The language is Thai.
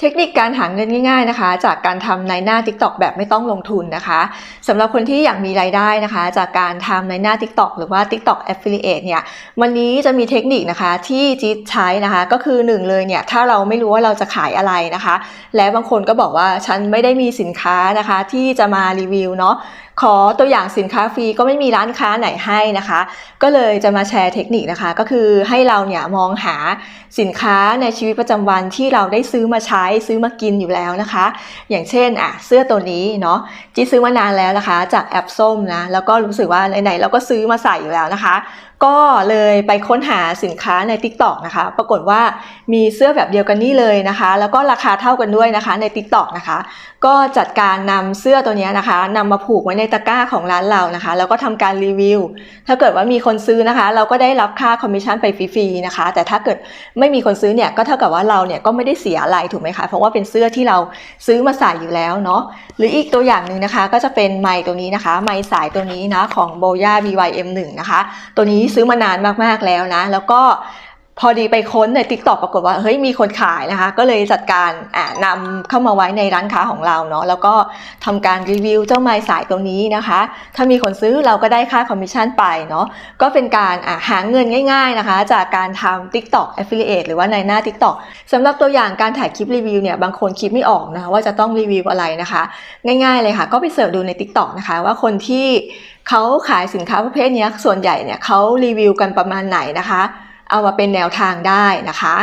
เทคนิคการหาเงินง่าย ๆนะคะ จากการทำในหน้า TikTok แบบไม่ต้องลงทุนนะคะสำหรับคนที่อยากมีรายได้นะคะ จากการทำในหน้า TikTok หรือว่า TikTok Affiliate เนี่ยวันนี้จะมีเทคนิคนะคะที่จี๊ดใช้นะคะ ก็คือหนึ่งเลยเนี่ยถ้าเราไม่รู้ว่าเราจะขายอะไรนะคะ และบางคนก็บอกว่าฉันไม่ได้มีสินค้านะคะ ที่จะมารีวิวเนาะ ขอตัวอย่างสินค้าฟรีก็ไม่มีร้านค้าไหนให้นะคะ ก็เลยจะมาแชร์เทคนิคนะคะ ก็คือให้เราเนี่ยมองหาสินค้าในชีวิตประจำวันที่เราได้ซื้อมาใช้ซื้อมากินอยู่แล้วนะคะ อย่างเช่นอะเสื้อตัวนี้เนาะจีซื้อมานานแล้วนะคะ จากแอปส้มนะแล้วก็รู้สึกว่าไหนๆเราก็ซื้อมาใส่อยู่แล้วนะคะ ก็เลยไปค้นหาสินค้าใน TikTok นะคะ ปรากฏว่ามีเสื้อแบบเดียวกันนี่เลยนะคะ แล้วก็ราคาเท่ากันด้วยนะคะใน TikTok นะคะ ก็จัดการนำเสื้อตัวนี้นะคะนำมาผูกไว้ในตะกร้าของร้านเรานะคะ แล้วก็ทำการรีวิว ถ้าเกิดว่ามีคนซื้อนะคะ เราก็ได้รับค่าคอมมิชชั่นไปฟรีๆนะคะ แต่ถ้าเกิดไม่มีคนซื้อเนี่ยก็เท่ากับว่าเราเนี่ยก็ไม่ได้เสียอะไรถูกไหมคะ เพราะว่าเป็นเสื้อที่เราซื้อมาใส่อยู่แล้วเนาะ หรืออีกตัวอย่างหนึ่งนะคะ ก็จะเป็นไมค์ตัวนี้นะคะ ไมค์สายตัวนี้นะของ Boya BYM1 นะคะ ตัวนี้ซื้อมานานมากๆแล้วนะ แล้วก็ พอดีไปค้นใน TikTok ปรากฏว่าเฮ้ยมีคนขายนะคะ ก็เลยจัดการนำเข้ามาไว้ในร้านค้าของเราเนาะแล้วก็ทำการรีวิวเจ้าไม้สายตรงนี้นะคะ ถ้ามีคนซื้อเราก็ได้ค่าคอมมิชชั่นไปเนาะก็เป็นการหาเงินง่าย ๆนะคะ จากการทำ TikTok Affiliate หรือว่าในหน้า TikTok สำหรับตัวอย่างการถ่ายคลิปรีวิวเนี่ยบางคนคิดไม่ออกนะคะว่าจะต้องรีวิวอะไรนะคะ ง่ายๆเลยค่ะ ก็ไปเสิร์ชดูใน TikTok นะคะว่าคนที่เขาขายสินค้าประเภทนี้ส่วนใหญ่เนี่ยเขารีวิวกันประมาณไหนนะคะ เอามาเป็นแนวทางได้นะคะ